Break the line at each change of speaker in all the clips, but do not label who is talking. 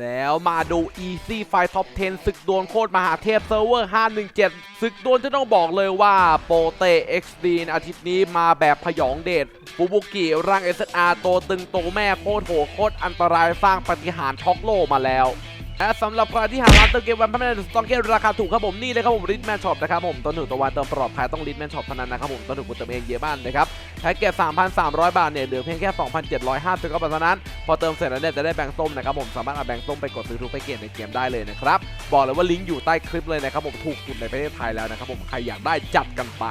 แล้วมาดู Easy f i Top 10 ศึกดวลโคตรมหาเทพเซิร์ฟเวอร์ 517 ศึกดวลจะต้องบอกเลยว่าโปเต XD อาทิตย์นี้มาแบบพยองเดชบูบุกิร่าง SR โตวตึงโตแม่โคตรโหดโคตรอันตรายสร้างปฏิหารช็อกโลมาแล้ว และสำหรับใครที่หาร้านเติมเกมวันพัฒนาสตองเกมราคาถูกครับผมนี่เลยครับผมริทแมนช็อปนะครับผมต้นหนึ่งตัววันเติมปลอดภัยต้องริทแมนช็อปเท่านั้นนะครับผมต้นหนึ่งคุณเติมเองเยอะบ้านนะครับแพ็กเกจ3,300 บาทเนี่ยเหลือเพียงแค่2,750ก็เพราะฉะนั้น พอเติมเสร็จแล้วเนี่ยจะได้แบงค์ส้มนะครับผมสามารถเอาแบงค์ส้มไปกดซื้อทุกแพ็กเกจในเกมได้เลยนะครับบอกเลยว่าลิงก์อยู่ใต้คลิปเลยนะครับผมถูกสุดในประเทศไทยแล้วนะครับผมใครอยากได้จัดกันไป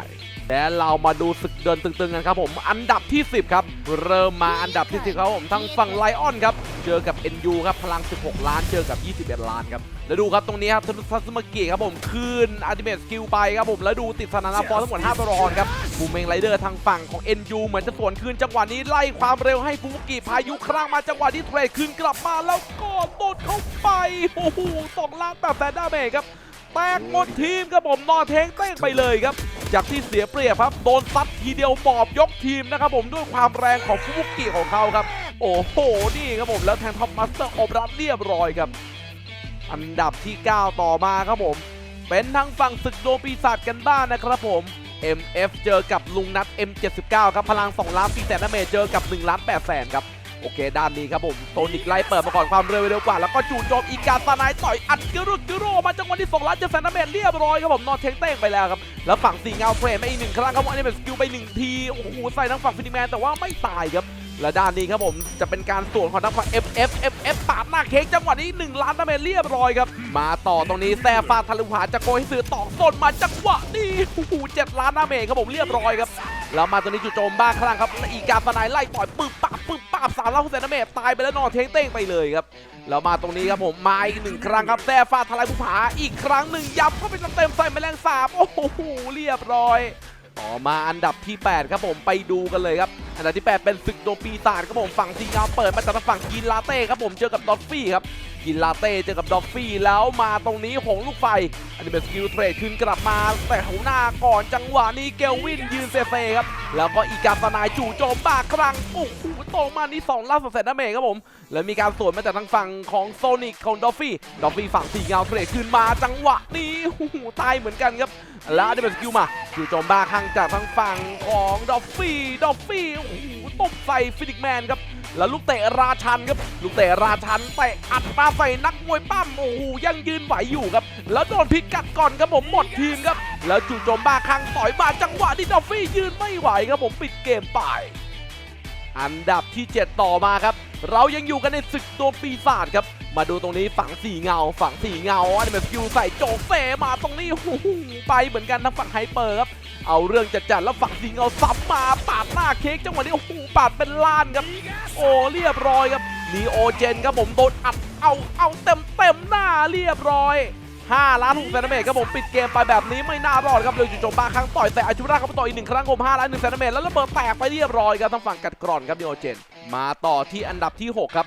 และเรามาดูศึกเดินตึงๆกันครับผมอันดับที่ 10 ครับ เริ่มมาอันดับที่ 10 ครับผมทั้งฝั่งไลออนครับ เจอกับ NU ครับ พลัง 16 ล้านเจอกับ 21 ล้านครับ แล้วดูครับตรงนี้ครับทนุซัสมากิครับผมคืนอัลติเมทสกิลไปครับผมแล้วดูติดสนามฟอร์ทั้งหมด 5 ตัวละครครับบูมเมงไรเดอร์ทางฝั่งของ NU เหมือนจะสวนคืนจังหวะนี้ไล่ความเร็วให้ฟูมุกิพายุครั้งมาจังหวะที่เทรดคืนกลับมาแล้วก็โดดเข้าไปโอ้โหสองล้านแบบแซนด้าเมครับแตกหมดทีมครับผมนอเทงเต้งไปเลยครับ จากที่เสียเปรียบครับ โดนซัดทีเดียวบอบยกทีมนะครับผมด้วยความแรงของฟุบุกิของเขาครับ โอ้โห นี่ครับผมแล้วแทงท็อปมาสเตอร์อบรัดเรียบร้อยครับ อันดับที่ 9 ต่อมาครับผม เป็นทั้งฝั่งศึกโดปีศาจกันบ้างนะครับผม MF เจอกับลุงนัท M79 ครับพลัง2ล้าน4แสนเมจเจอกับ1ล้าน8แสนครับ โอเคด้านนี้ครับผมโซนิกไล่เปิดมาก่อนความเร็วเร็วกว่า แล้วก็จู่โจมอีกาซานายต่อยอัดกิรุกิโรมาจังหวะที่2ล้าน7แสนดาเมจเรียบร้อยครับผมนอนเทงเต้งไปแล้วครับแล้วฝั่งสีเงาเฟรมมาอีกหนึ่งครั้งครับผมอันนี้เป็นสกิลไปหนึ่งทีโอ้โหใส่ทั้งฝั่งฟินิแมนแต่ว่าไม่ตายครับและด้านนี้ครับผมจะเป็นการสวนของทางฝั่ง FF FF ปาดหน้าเค้กจังหวะนี้ 1 ล้านดาเมจเรียบร้อยครับ มาต่อตรงนี้แซ่ฟาทะลุหาจะโกยสื่อตอกต้นมาจังหวะนี้โอ้โหเจ็ดล้านดาเมจครับผมเรียบร้อยครับ แล้วมาตรงนี้จู่โจมบ้างข้างล่งครับอีกาสนายไล่ต่อยปึบปับปึบปับสามล้านหกสนดาเมจตายไปแล้วนอนเทงเต้งไปเลยครับแล้วมาตรงนี้ครับผมมาอีกหนึ่งครั้งครับแซ่ฟาทลายภูผาอีกครั้งหนึ่งยับเข้าไปเต็มๆใส่แมลงสาบโอ้โหเรียบร้อยต่อมาอันดับที่ 8 ครับผมไปดูกันเลยครับ อันดับที่ 8 เป็นศึกโดปีศาจครับผมฝั่งซีเงาเปิดมาจากฝั่งกินลาเต้ครับผมเจอกับดอฟฟี่ครับกินลาเต้เจอกับดอฟฟี่แล้วมาตรงนี้หงลูกไฟ อันนี้เป็นสกิลเทรดขึ้นกลับมา แต่หัวหน้าก่อนจังหวะนี้เกลวินยืนเซเซครับ แล้วก็อีกาสนายจู่โจมบ้าครั้งโอ้โหตรงมานี่สองล่าสุดแสนดาเมจครับผม แล้วมีการสวนมาจากทางฝั่งของโซนิกของดอฟฟี่ดอฟฟี่ฝั่งสีเงาเทรดขึ้นมาจังหวะนี้โอ้โหตายเหมือนกันครับแล้วอันนี้เป็นสกิลมาจู่โจมบ้าครั้งจากทางฝั่งของดอฟฟี่ดอฟฟี่โอ้โหตบใส่ฟินิกแมนครับ แล้วลูกเตะราชันครับลูกเตะราชันเตะอัดมาใส่นักมวยปั้มโอ้โหยังยืนไหวอยู่ครับ แล้วโดนพิกัดก่อนครับผมหมดทีมครับ แล้วจู่โจมบ้าครั้งต่อยมาจังหวะที่ดอฟฟี่ยืนไม่ไหวครับผมปิดเกมไป อันดับที่ 7 ต่อมาครับ เรายังอยู่กันในศึกตัวปีศาจครับ มาดูตรงนี้ฝั่งสีเงา ฝั่งสีเงาอันเป็นสกิลใส่โจกเซมาตรงนี้โอ้โหไปเหมือนกันทั้งฝั่งไฮเปอร์ครับเอาเรื่องจัดจัดๆแล้วฝั่งสีเงาซับมาปาดหน้าเค้กจังหวะนี้โอ้โหปาดเป็นล้านครับ โอ้เรียบร้อยครับนีโอเจนครับผมโดนอัดเอาเอาเต็มเต็มหน้าเรียบร้อย5ล้าน6แสนเมตรครับผมปิดเกมไปแบบนี้ไม่น่ารอดครับเลยจู่โจมบ้าครั้งต่อยแต่อาชุราครับต่อยอีกหนึ่งครั้งผม5ล้าน1แสนเมตรแล้วระเบิดแตกไปเรียบร้อยครับทางฝั่งกัดกร่อนครับนีโอเจน มาต่อที่อันดับที่ 6 ครับ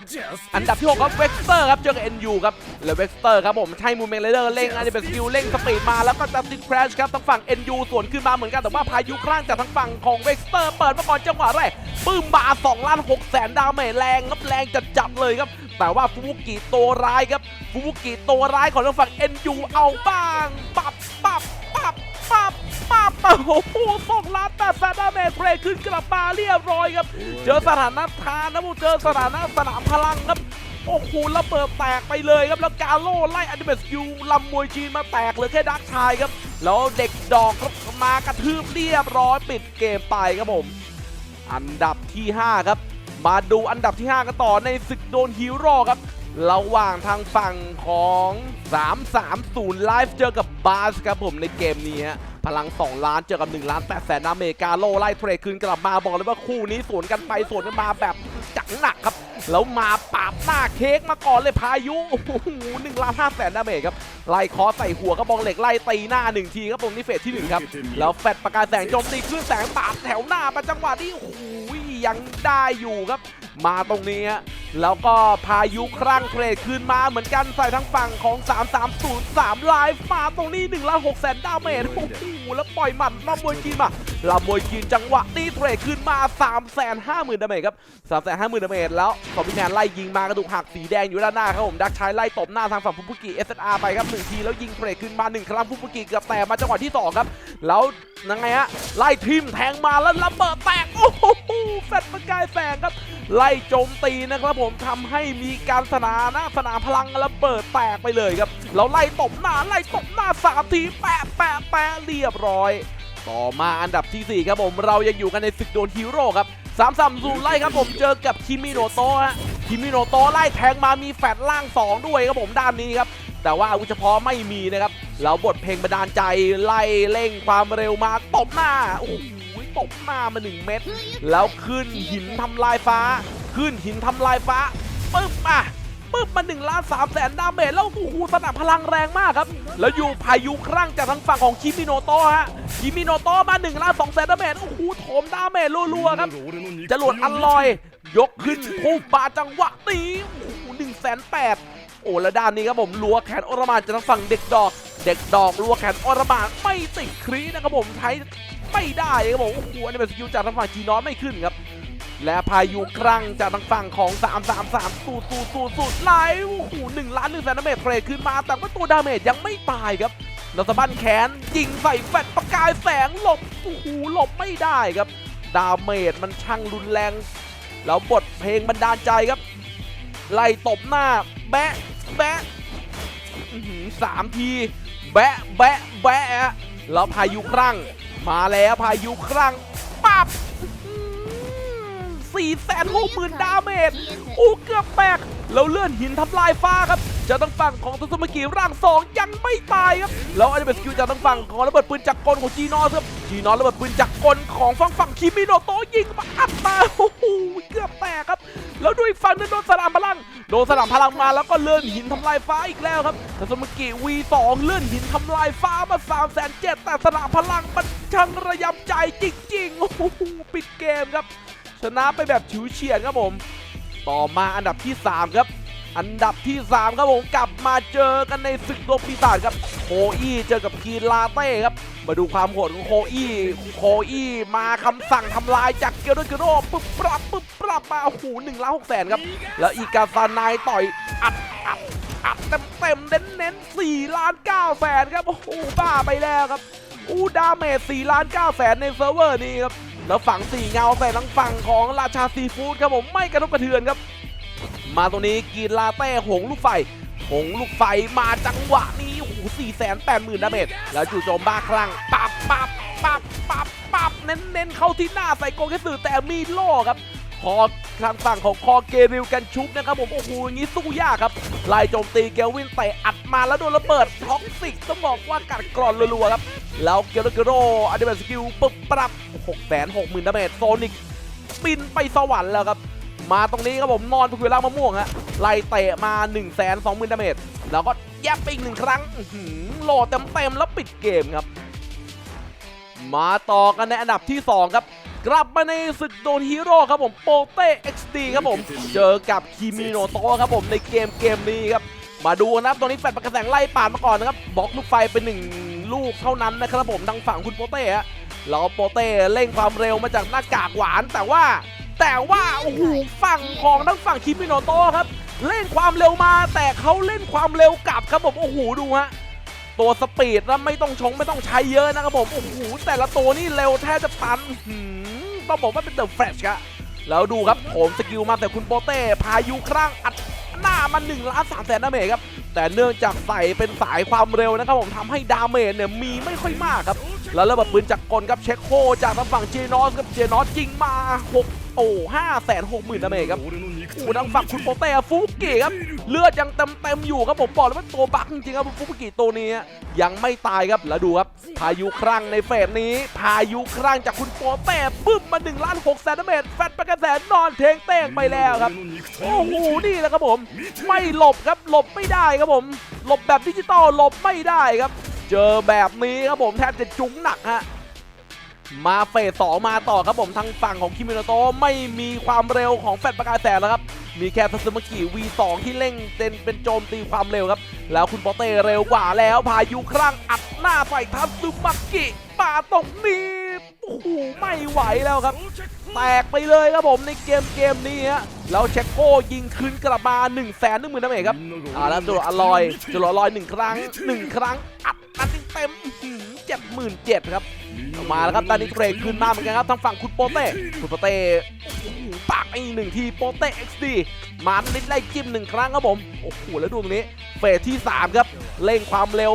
อันดับที่ 6 ครับเว็กสเตอร์ครับเจอกับ NU ครับแล้วเว็กสเตอร์ครับผมใช้มูเมนเลเดอร์เร่งอันนี้เป็นสกิลเร่งสปีดมาแล้วก็จะติดแครชครับทางฝั่ง NU สวนขึ้นมาเหมือนกันแต่ว่าพายุคลั่งจากทางฝั่งของเว็กสเตอร์เปิดมาก่อนจังหวะแรกปึ้มบา2ล้าน6แสนดาเมจแรงครับแรงจัดจัดๆเลยครับแต่ว่าฟูบุกิตัวร้ายครับฟูบุกิตัวร้ายของทางฝั่ง NU เอาบ้างปับปับปับปับปับโอ้โหสองล้านแปดแสนดาเมจเพลย์ขึ้นกลับมาเรียบร้อยครับ เจอสถานะทานนะผมเจอสถานะสนามพลังครับโอ้โหระเบิดแตกไปเลยครับ แล้วกาโล่ไล่อนิเมสยูลำมวยจีนมาแตกเหลือแค่ดักชายครับ แล้วเด็กดอกครับมากระทืบเรียบร้อยปิดเกมไปครับผม อันดับที่ 5 ครับ มาดูอันดับที่ 5 กันต่อในศึกโดนฮีโร่ครับระหว่างทางฝั่งของ 330ไลฟ์เจอกับบาสครับผมในเกมนี้ฮะ พลัง 2 ล้านเจอกับ1ล้าน8แสนอเมริกาโลไล่เทรดคืนกลับมาบอกเลยว่าคู่นี้สวนกันไปสวนกันมาแบบจังหนักครับ แล้วมาปาบหน้าเค้กมาก่อนเลยพายุโอ้โหหนึ่งล้านห้าแสนดาเมจครับไล่คอใส่หัวกระบองเหล็กไล่ตีหน้าหนึ่งทีครับผมนี่เฟสที่หนึ่งครับแล้วแฟดประกายแสงโจมตีคลื่นแสงปาดแถวหน้าประจังหวะที่โอ้โหยังได้อยู่ครับ มาตรงนี้ฮะ แล้วก็พายุครั่งเทรดคืนมาเหมือนกันใส่ทั้งฝั่งของ 3303ไลฟ์มาตรงนี้1ล้าน6แสนดาเมจโอ้โหแล้วปล่อยหมัดรอบมวยจีนมาลามโบกินจังหวะตีเทรดขึ้นมา 3 5 0 0 0 0ดาเมจครับ3 5 0 0 0 0ดาเมจแล้วซอมบี้แมนไล่ยิงมากระดูกหักสีแดงอยู่ด้านหน้าครับผมดักชายไล่ตบหน้าทางฝั่งฟุบุกิ SSR ไปครับหนึ่งทีแล้วยิงเทรดขึ้นมาหนึ่งครั้งฟุบุกิเกือบแตกมาจังหวะที่สองครับแล้วยังไงฮะไล่ทิมแทงมาแล้วระเบิดแตกโอ้โห แฟดประกายแสงครับ ไล่โจมตีนะครับผมทำให้มีการสนามหน้าสนามพลังระเบิดแตกไปเลยครับแล้วไล่ตบหน้าไล่ตบหน้าสามทีแปะแปะแปะเรียบร้อย ต่อมาอันดับทีสี่ 4 ครับผมเรายังอยู่กันในศึกโดนฮีโร่ครับสามสามซูไล่ครับผมเจอกับคิมิโนโตะฮะคิมิโนโตะไล่แทงมามีแฟดล่าง 2 ด้วยครับผมด้านนี้ครับแต่ว่าอาวุธเฉพาะไม่มีนะครับแล้วบทเพลงบันดาลใจไล่เร่งความเร็วมาตบหน้าโอ้โห ตบหน้ามา1เม็ดแล้วขึ้นหินทำลายฟ้า ขึ้นหินทำลายฟ้าปึ๊บอะปึ๊บมา1ล้าน3แสนดาเมจแล้วโอ้โหสนับพลังแรงมากครับ แล้วอยู่พายุครั่งจากทางฝั่งของคิมิโนโตะฮะคิมิโนโตะมา1ล้าน2แสนดาเมจโอ้โหโถมดาเมจรัวๆครับจรวดอันลอย ยกขึ้นพุ่งปาจังหวะตีโอ้โหหนึ่งแสนแปดโอ้และด้านนี้ครับผมลัวแขนอรมานจากทางฝั่งเด็กดอก เด็กดอกลัวแขนอรมานไม่ติดครีนะครับผมใช้ ไม่ได้ครับผมโอ้โหอันนี้เป็นสกิลจากทางฝั่งจีนอสไม่ขึ้นครับ และพายุครั้งจากทางฝั่งของ 333สูสูสูสูไล่โอ้โหหนึ่งล้านหนึ่งแสนดาเมจเทรดขึ้นมา แต่ว่าตัวดาเมจยังไม่ตายครับเราสะบั้นแขนยิงใส่แฟดประกายแสงหลบโอ้โหหลบไม่ได้ครับ ดาเมจมันช่างรุนแรงแล้วบทเพลงบันดาลใจครับ ไล่ตบหน้า แบะแบะสามที แบะแบะแบะแล้วพายุครั่ง มาแล้วพายุครั่งปั๊บสี่แสนหกหมื่นดาเมจอู้เกือบแตกแล้วเลื่อนหินทำลายฟ้าครับจะต้องฝั่งของตุสมกิร่างสองยังไม่ตายครับแล้วอันนี้เป็นสกิลจากทางฝั่งของระเบิดปืนจักรกลของจีนอสครับจีนอสระเบิดปืนจักรกลของฝั่งฝั่งคิมิโนโตะยิงมาอัดมาโอ้โหเกือบแตกครับ แล้วดูอีกฝั่งหนึงโดนสนามพลัง โดนสนามพลังมาแล้วก็เลื่อนหินทำลายฟ้าอีกแล้วครับทัสมากิ V2 เลื่อนหินทำลายฟ้ามา3 7 0 0 0แต่สนามพลังมันช่างระยำใจจริงๆโอ้โหปิดเกมครับ ชนะไปแบบฉิวเฉียดครับผม ต่อมาอันดับที่ 3 ครับ อันดับที่ 3 ครับผมกลับมาเจอกันในศึกดวงปีศาจครับโคอี้เจอกับคีลาเต้ครับ มาดูความโหดของโคอี้โคอี้มาคำสั่งทำลายจากเกโรเกโรปึ๊บปรับปึ๊บปรับมาโอ้โหหนึ่งล้านหกแสนครับ แล้วอีกาซานายต่อยอัดอัดอัดเต็มเต็มเน้นเน้นสี่ล้านเก้าแสนครับโอ้โหบ้าไปแล้วครับอู้ดาเมจสี่ล้านเก้าแสนในเซิร์ฟเวอร์นี้ครับแล้วฝั่งสี่เงาใส่ทั้งฝั่งของราชาซีฟู้ดครับผมไม่กระทบกระเทือนครับ มาตรงนี้กีลาเต้หงลูกไฟหงลูกไฟมาจังหวะนี้โอ้โหสี่แสนแปดหมื่นดาเมจแล้วจู่โจมบ้าคลั่งปับปับปับปับปับเน้นเน้นๆเข้าที่หน้าใส่โกเกสึแต่มีโล่ครับคอทางฝั่งของคอเกริวกันชุบนะครับผมโอ้โหอย่างนี้สู้ยากครับไล่โจมตีเกลวินเตะอัดมาแล้วโดนระเบิดท็อกซิกต้องบอกว่ากัดกร่อนรัวๆครับแล้วเกลเกโรอันเดอร์สกิลปึ๊บปรับ6 6 0 0 0 0ดาเมจโซนิกบินไปสวรรค์แล้วครับ มาตรงนี้ครับผมนอนไปคุยล่างมะม่วงฮะไล่เตะมา1 2 0 0 0 0ดาเมจแล้วก็แยบไปอีกหนึ่งครั้งหือโหลดเต็มๆแล้วปิดเกมครับ มาต่อกันในอันดับที่ 2 ครับ กลับมาในศึกโดนฮีโร่ครับผมโปเต้ XD ครับผม เจอกับคิมิโนโตะครับผมในเกมเกมนี้ครับ มาดูนะครับตรงนี้แฟดประกระแสงไล่ปาดมาก่อนนะครับบล็อกลูกไฟเป็นหนึ่งลูกเท่านั้นนะครับผมทางฝั่งคุณโปเต้ฮะแล้วโปเต้เร่งความเร็วมาจากหน้ากากหวานแต่ว่า แต่ว่าโอ้โหฝั่งของทางฝั่งคิมิโนโตะครับ เล่นความเร็วมา แต่เขาเล่นความเร็วกลับครับผมโอ้โหดูฮะตัวสปีดแล้วไม่ต้องชงไม่ต้องใช้เยอะนะครับผมโอ้โหแต่ละตัวนี่เร็วแทบจะตันอื้อหือต้องบอกว่าเป็นเดอะแฟลชครับแล้วดูครับผมสกิลมาแต่คุณโปเต้พายุครั่งอัดหน้ามัน1ล้าน3แสนดาเมจครับ แต่เนื่องจากใส่เป็นสายความเร็วนะครับผมทำให้ดาเมจเนี่ยมีไม่ค่อยมากครับ แล้วระเบิดปืนจากกลครับเช็คโคจากทางฝั่งเจนอสครับเจนอสยิงมา 6 โอ้ห้าแสนหกหมื่นดาเมจครับโอ้ทางฝั่งคุณโปเต้ฟุกกิครับ เลือดยังเต็มเต็มอยู่ครับผมบอกเลยว่าตัวบักจริงๆครับฟุกกิตัวนี้ ยังไม่ตายครับแล้วดูครับ พายุครั่งในเฟสนี้ พายุครั่งจากคุณโปเต้ปึ๊บมา1นึ่งล้านหกแสนดาเมจแฟตประกระแสนอนเทงเต้งไปแล้วครับโอ้โหนี่แหละครับผม ไม่หลบครับหลบไม่ได้ครับผม หลบแบบดิจิตอลหลบไม่ได้ครับ เจอแบบนี้ครับผมแทบจะจุ้งหนักฮะ มาเฟสสองมาต่อครับผมทางฝั่งของคิมิโนโตะไม่มีความเร็วของแฟดประกายแสงแล้วครับ มีแค่ทัซึมากิ V2 ที่เร่งเป็นเป็นโจมตีความเร็วครับ แล้วคุณโปเต้เร็วกว่าแล้วพายุครั่งอัดหน้าใส่ทัซึมากิมาตรงนี้โอ้โหไม่ไหวแล้วครับ แตกไปเลยครับผมในเกมเกมนี้ฮะแล้วเชคโก้ยิงคืนกลับมา1นึ่งแสนหนึ่งหมื่นดาเมจครับอ่าแล้วจรวดอลอยจรวดอลอยหนึ่งครั้งหนึ่งครั้งอัดอัดเต็มเจ็ดหมื่นเจ็ดครับ มาแล้วครับตอนนี้เทรดคืนมาเหมือนกันครับทางฝั่งคุณโปเต้คุณโปเต้ปากอีกหนึ่งทีโปเต้ XD มานิดไล่จิ้มหนึ่งครั้งครับผมโอ้โหแล้วดูตรงนี้เฟสที่ 3 ครับเร่งความเร็ว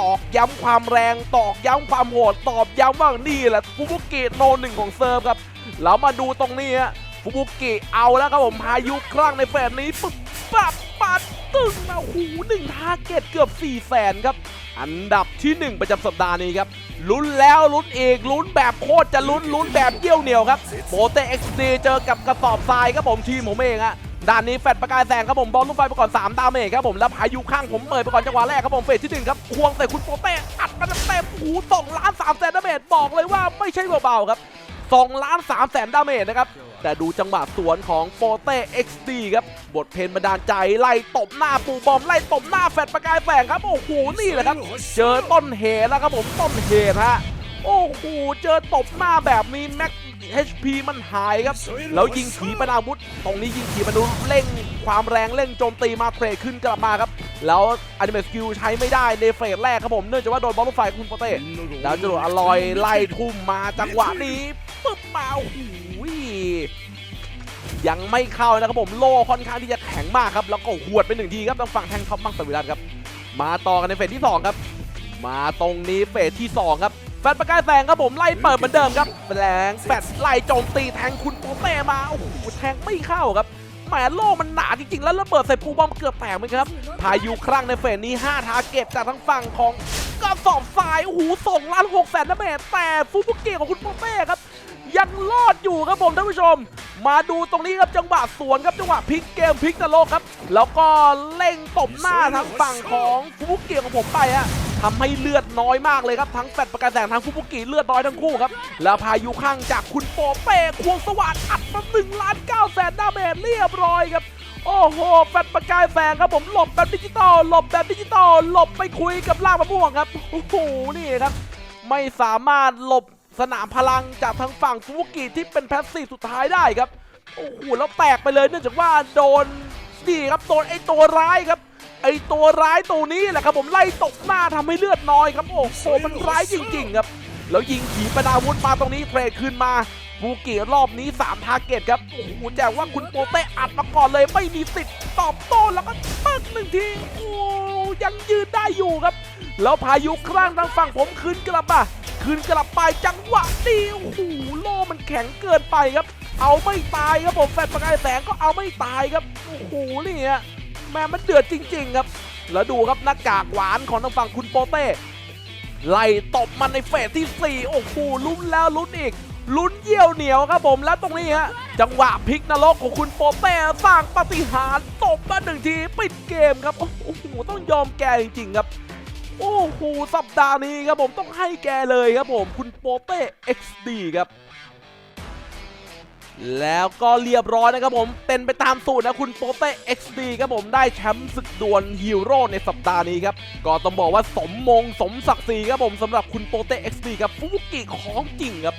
ตอกย้ำความแรง ตอกย้ำความโหดตอบย้ำว่านี่แหละฟูบุกิโนหนึ่งของเซิร์ฟครับแล้วมาดูตรงนี้ฮะฟูบุกิเอาแล้วครับผมพายุครั้งในแฟนนี้ปึ๊บปับปัดตึ้งมาหูหนึ่งทาร์เก็ตเกือบ4 0 0แสนครับ อันดับที่ 1 ประจำสัปดาห์นี้ครับลุ้นแล้วลุ้นอีกลุ้นแบบโคตรจะลุ้นลุ้นแบบเยี่ยวเหนียวครับโปเตเอ็กซ์ดีเจอกับกระสอบทรายครับผมทีมผมเองฮะด้านนี้แฟดประกายแสงครับผมบอลลูกไฟไปก่อน3ดาเมจครับผมแล้วพายุข้างผมเปิดไปก่อนจังหวะแรกครับผมเฟสที่หนึ่งครับควงใส่คุณโปเต้อัดมาเต็มหูสองล้านสามแสนดาเมจบอกเลยว่าไม่ใช่เบาๆครับ 2 ล้าน3แสนดาเมจนะครับ แต่ดูจังหวะสวนของโปเต้ XD ครับ บทเพลงบันดาลใจ ไล่ตบหน้าปูบอม ไล่ตบหน้าแฟดประกายแสงครับ โอ้โห นี่แหละครับ เจอต้นเหตุแล้วครับผมต้นเหตุฮะโอ้โห เจอตบหน้าแบบนี้แม็ก HP มันหายครับ แล้วยิงขีปนาวุธ ตรงนี้ยิงขีปนาวุธเร่ง ความแรงเร่งโจมตีมาเทรดขึ้นกลับมาครับ แล้วอนิเม s สกิลใช้ไม่ได้ในเฟสแรกครับผม เนื่องจากว่าโดนบอลลูกไฟคุณโปเต้แล้วจรวดอลอยไล่ทุ่มมาจังหวะนี้ ปึ๊บมาโอ้โหยังไม่เข้านะครับผมโลค่อนข้างที่จะแข็งมากครับ แล้วก็หวดไปหนึ่งทีครับทางฝั่งแทงท็อปมังสวิรัตครับ มาต่อกันในเฟสที่ 2 ครับ มาตรงนี้เฟสที่ 2 ครับแฟนประกายแสงครับผมไล่เปิดเหมือนเดิมครับแรงแฟดไล่โจมตีแทงคุณโปเต้มาโอ้โหแทงไม่เข้าครับแหมโล่มันหนาจริงๆ แล้วระเบิดใส่ปูบอมเกือบแตกไหมครับพายุครั้งในเฟสนี้ 5 ทาร์เก็ตจากทั้งฝั่งของกระสอบทรายโอ้โหส่งล้านหกแสนดาเมจแต่ฟูบุกิของคุณโปเต้ครับ ยังรอดอยู่ครับผมท่านผู้ชม มาดูตรงนี้ครับจังหวะสวนครับจังหวะพลิกเกมพลิกนรกครับ แล้วก็เล่งตบหน้าทางฝั่งของฟูบุกิของผมไปฮะทำให้เลือดน้อยมากเลยครับทั้งแฟดประกายแสงทั้งฟูบุกิเลือดน้อยทั้งคู่ครับแล้วพายุข้างจากคุณโปเป้ควงสวัสดอัดมาหนึ่งล้านเก้าแสนดาเมจเรียบร้อยครับโอ้โหแฟดประกายแสงครับผมหลบแบบดิจิตอลหลบแบบดิจิตอลหลบไปคุยกับล่างมะม่วงครับโอ้โหนี่ครับ ไม่สามารถหลบ สนามพลังจากทางฝั่งฟูบุกิที่เป็นแพสซีฟสุดท้ายได้ครับ โอ้โหแล้วแตกไปเลยเนื่องจากว่าโดนนี่ครับโดนไอตัวร้ายครับ ไอตัวร้ายตัวนี้แหละครับผมไล่ตกหน้าทำให้เลือดน้อยครับโอ้โหมันร้ายจริง ๆ ครับ แล้วยิงขีปนาวุธมาตรงนี้เทรดคืนมาฟูกิรอบนี้ 3 ทาร์เก็ตครับ โอ้โหแจกว่าคุณโปเต้อัดมาก่อนเลย ไม่มีสิทธิ์ตอบโต้แล้วก็ปักหนึ่งที โอ้ยังยืนได้อยู่ครับ แล้วพายุครั้งทางฝั่งผมคืนกลับมา คืนกลับไปจังหวะนี้โอ้โหโล่มันแข็งเกินไปครับ เอาไม่ตายครับผมแฟนประกายแสงก็เอาไม่ตายครับโอ้โหนี่ฮะแม่มันเดือดจริง ๆ ครับ แล้วดูครับหน้ากากหวานของทางฝั่งคุณโปเต้ไล่ตบมันในเฟสที่ 4 โอ้โหลุ้นแล้วลุ้นอีก ลุ้นเยี่ยวเหนียวครับผมแล้วตรงนี้ฮะจังหวะพลิกนรกของคุณโปเต้สร้างปฏิหารตบมาหนึ่งทีปิดเกมครับโอ้โหต้องยอมแกจริงๆครับ โอ้โหสัปดาห์นี้ครับผมต้องให้แกเลยครับผมคุณโปเต้ XD ครับ แล้วก็เรียบร้อยนะครับผมเป็นไปตามสูตรนะคุณโปเต้ XD ครับผมได้แชมป์ศึกดวลฮีโร่ในสัปดาห์นี้ครับ ก็ต้องบอกว่าสมมงสมศักดิ์ศรีครับผมสำหรับคุณโปเต้ XD ครับฟุบุกิของจริงครับ